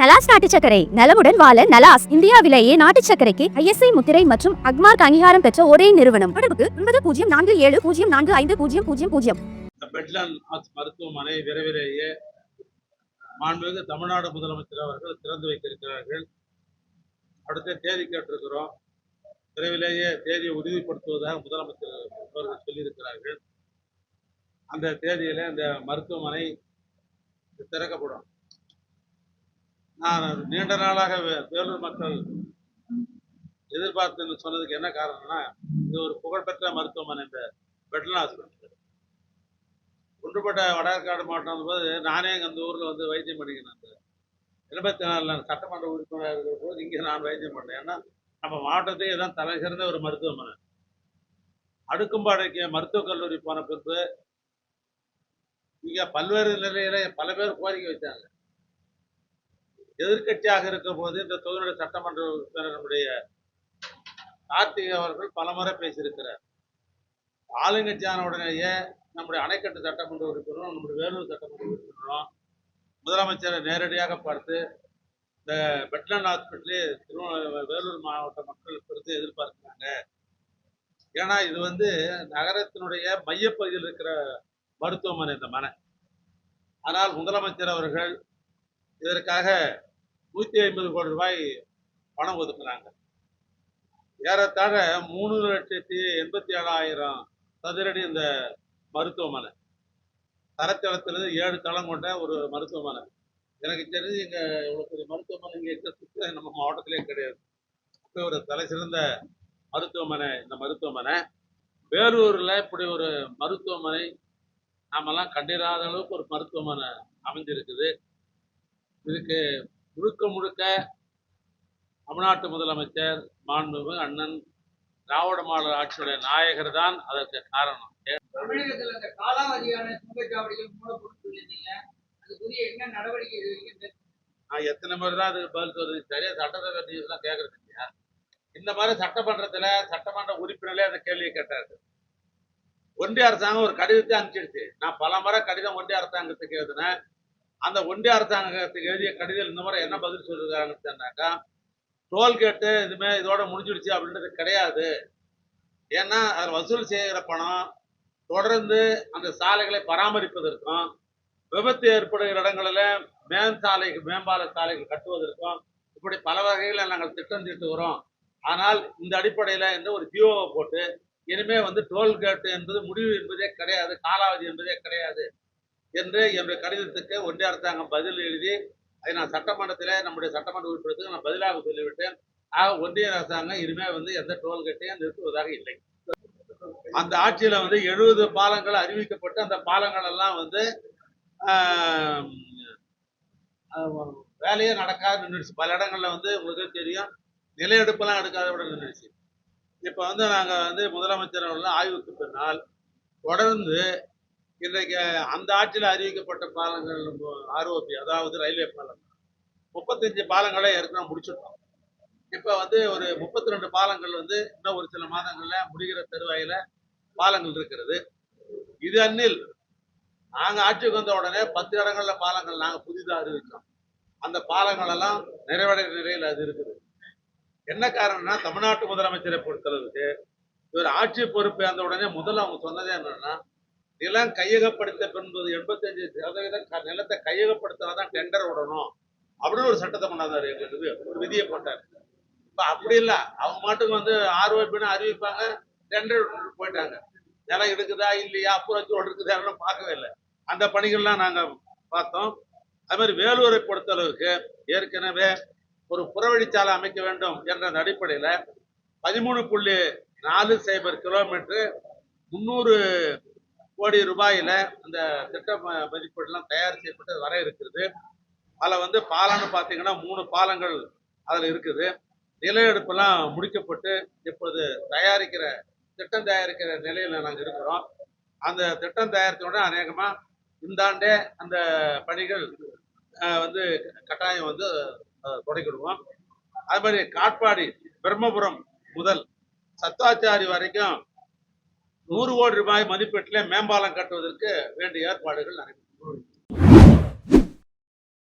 நலாஸ் நாட்டு சக்கரை நலமுடன் வாழ நலாஸ் இந்தியாவிலேயே நாட்டு சக்கரைக்கு ஐஎஸ்ஐ முத்திரை மற்றும் அக்மார்க் அங்கீகாரம் பெற்ற ஒரே நிறுவனம். தொடர்புக்கு ஒன்பது பூஜ்ஜியம் நான்கு ஏழு பூஜ்ஜியம் நான்கு ஐந்து பூஜ்ஜியம் பூஜ்ஜியம் பூஜ்ஜியம். மருத்துவமனை விரைவிலேயே மாண்புமிகு தமிழ்நாடு முதலமைச்சர் அவர்கள் திறந்து வைத்திருக்கிறார்கள். அடுத்த தேதி கேட்டிருக்கிறோம். விரைவிலேயே தேதியை உறுதிப்படுத்துவதாக முதலமைச்சர் அவர்கள் சொல்லியிருக்கிறார்கள். அந்த தேதியில இந்த மருத்துவமனை திறக்கப்படும். நான் நீண்ட நாளாக வே- வேலூர் மக்கள் எதிர்பார்த்து சொன்னதுக்கு என்ன காரணம்னா இது ஒரு புகழ்பெற்ற மருத்துவமனை இந்த பெட்லன் ஹாஸ்பிட்டல். ஒன்றுபட்ட வடகாடு மாவட்டம் போது நானே அந்த ஊரில் வந்து வைத்தியம் பண்ணிக்கிறேன் அந்த எண்பத்தி நாலில் சட்டமன்ற உறுப்பினராக இருக்கிற போது இங்கே நான் வைத்தியம் பண்ணேன். ஏன்னா நம்ம மாவட்டத்தையே தான் தலை சிறந்த ஒரு மருத்துவமனை. அடுக்கும்பாடைக்கு மருத்துவக் கல்லூரி போன பிறகு இங்கே பல்வேறு நிலையில் பல பேர் கோரிக்கை வச்சாங்க. எதிர்க்கட்சியாக இருக்கும் போது இந்த தொகுதியுடைய சட்டமன்ற உறுப்பினர் நம்முடைய கார்த்திகை அவர்கள் பலமுறை பேசியிருக்கிறார். ஆளுங்கட்சியான உடனேயே நம்முடைய அணைக்கட்டு சட்டமன்ற உறுப்பினரும் நம்முடைய வேலூர் சட்டமன்ற உறுப்பினரும் முதலமைச்சரை நேரடியாக பார்த்து இந்த பெட்லன் ஹாஸ்பிட்டலே திரு வேலூர் மாவட்ட மக்கள் பொறுத்து எதிர்பார்க்கிறாங்க. ஏன்னா இது வந்து நகரத்தினுடைய மையப்பகுதியில் இருக்கிற மருத்துவமனை இந்த மனை. ஆனால் முதலமைச்சர் அவர்கள் இதற்காக நூற்றி ஐம்பது கோடி ரூபாய் பணம் ஒதுக்குனாங்க ஏறத்தாழ மூணு லட்சத்தி எண்பத்தி ஏழாயிரம் சதுரடி இந்த மருத்துவமனை. தரத்தளத்திலிருந்து ஏழு தளம் கொண்ட ஒரு மருத்துவமனை. எனக்கு தெரிஞ்சு இங்க இவ்வளோ பெரிய மருத்துவமனை இங்கே இருக்க நம்ம மாவட்டத்திலே கிடையாது. இப்போ ஒரு தலை சிறந்த மருத்துவமனை இந்த மருத்துவமனை. வேலூரில் இப்படி ஒரு மருத்துவமனை நாமெல்லாம் கண்டிராத அளவுக்கு ஒரு மருத்துவமனை அமைஞ்சிருக்குது. இதுக்கு முழுக்க முழுக்க தமிழ்நாட்டு முதலமைச்சர் மாண்புமிகு அண்ணன் திராவிட மாடல் ஆட்சியுடைய நாயகர் தான் அதற்கு காரணம். தமிழகத்துல இந்த காலாவதியான சுங்கச்சாவடிகள் மூடப்படும் சொல்லியிருந்தீங்க அதுக்குரிய என்ன நடவடிக்கை எடுக்கிறீங்க? நான் எத்தனை முறை தான் அதுக்கு பதில் சொல்றது சரியா சட்டசபை நியூஸ்லாம் கேட்கறது இல்லையா? இந்த மாதிரி சட்டமன்றத்துல சட்டமன்ற உறுப்பினர்களே அந்த கேள்வியை கேட்டாரு ஒன்றிய அரசாங்கம் ஒரு கடிதத்தை அனுப்பிச்சிடுச்சு. நான் பல முறை கடிதம் ஒன்றிய அரசாங்கத்துக்கு எழுதினேன். அந்த ஒன்றிய அரசாங்கத்துக்கு எழுதிய கடிதம் இந்த முறை என்ன பதில் சொல்லிருக்காங்கன்னு சொன்னாக்கா டோல்கேட்டு இதுமே இதோட முடிஞ்சிடுச்சு அப்படின்றது கிடையாது. ஏன்னா அதில் வசூல் செய்கிற பணம் தொடர்ந்து அந்த சாலைகளை பராமரிப்பதற்கும் விபத்து ஏற்படுகிற இடங்களில் மேன் சாலைக்கு மேம்பால சாலைகள் கட்டுவதற்கும் இப்படி பல வகையில் நாங்கள் திட்டம் தீட்டுகிறோம் ஆனால் இந்த அடிப்படையில் இந்த ஒரு ஜியோவை போட்டு இனிமே வந்து டோல்கேட் என்பது முடிவு என்பதே கிடையாது காலாவதி என்பதே கிடையாது. என்று என்னுடைய கடிதத்துக்கு ஒன்றிய அரசாங்கம் பதில் எழுதி அதை நான் சட்டமன்றத்தில் நம்முடைய சட்டமன்ற உறுப்பினருக்கு நான் பதிலாக சொல்லிவிட்டேன். ஆக ஒன்றிய அரசாங்கம் இனிமே வந்து எந்த டோல்கேட்டையும் நிறுத்துவதாக இல்லை. அந்த ஆட்சியில் வந்து எழுபது பாலங்கள் அறிவிக்கப்பட்டு அந்த பாலங்கள் எல்லாம் வந்து வேலையே நடக்காது நின்றுச்சு பல இடங்களில் வந்து உங்களுக்கு தெரியும் நிலையெடுப்பெல்லாம் எடுக்காத விட நின்றுச்சு இப்போ வந்து நாங்கள் வந்து முதலமைச்சர் ஆய்வுக்கு பின்னால் தொடர்ந்து இன்றைக்கு அந்த ஆட்சியில் அறிவிக்கப்பட்ட பாலங்கள் ஆர்ஓபி அதாவது ரயில்வே பாலம் முப்பத்தஞ்சு பாலங்களை ஏற்கனவே முடிச்சிட்டோம் இப்போ வந்து ஒரு முப்பத்தி ரெண்டு பாலங்கள் வந்து இன்னும் ஒரு சில மாதங்கள்ல முடிகிற தருவாயில பாலங்கள் இருக்கிறது. இது அன்னில் நாங்க ஆட்சிக்கு வந்த உடனே பத்து இடங்கள்ல பாலங்கள் நாங்க புதிதா அறிவித்தோம் அந்த பாலங்கள் எல்லாம் நிறைவடைகிற நிலையில் அது இருக்குது. என்ன காரணம்னா தமிழ்நாட்டு முதலமைச்சரை பொறுத்தளவுக்கு இவர் ஆட்சி பொறுப்பு அந்த உடனே முதல்ல அவங்க சொன்னதே என்னன்னா நிலம் கையகப்படுத்த பின்பது எண்பத்தஞ்சு சதவீதம் க- நிலத்தை கையகப்படுத்தினாதான் டெண்டர் விடணும் அப்படின்னு ஒரு சட்டத்தை கொண்டாந்தார் எங்களுக்கு ஒரு விதியை போட்டார். இப்போ அப்படி இல்லை. அவங்க மாட்டுக்கு வந்து ஆர்ஓபின்னு அறிவிப்பாங்க டெண்டர் போயிட்டாங்க. நிலம் இருக்குதா இல்லையா? அப்புறம் இருக்குதா பார்க்கவே இல்லை. அந்த பணிகள்லாம் நாங்கள் பார்த்தோம். அது மாதிரி வேலூரை பொறுத்தளவுக்கு ஏற்கனவே ஒரு புறவழிச்சாலை அமைக்க வேண்டும் என்ற அந்த பதிமூணு புள்ளி நாலு சைபர் கிலோமீட்டரு முந்நூறு கோடி ரூபாயில் அந்த திட்ட ம- மதிப்பீடுலாம் தயார் செய்யப்பட்டு வர இருக்கிறது அதில் வந்து பாலம்னு பார்த்தீங்கன்னா மூணு பாலங்கள் அதில் இருக்குது. நிலையெடுப்பெல்லாம் முடிக்கப்பட்டு இப்பொழுது தயாரிக்கிற திட்டம் தயாரிக்கிற நிலையில் நாங்கள் இருக்கிறோம். அந்த திட்டம் தயாரித்தோடனே அநேகமாக இந்த ஆண்டே அந்த பணிகள் வந்து கட்டாயம் வந்து தொடங்கிடுவோம். அது மாதிரி காட்பாடி பிரம்மபுரம் முதல் சத்தாச்சாரி வரைக்கும் நூறு கோடி ரூபாய் மதிப்பீட்டில் மேம்பாலம் கட்டுவதற்கு வேண்டிய ஏற்பாடுகள் நடைபெறும்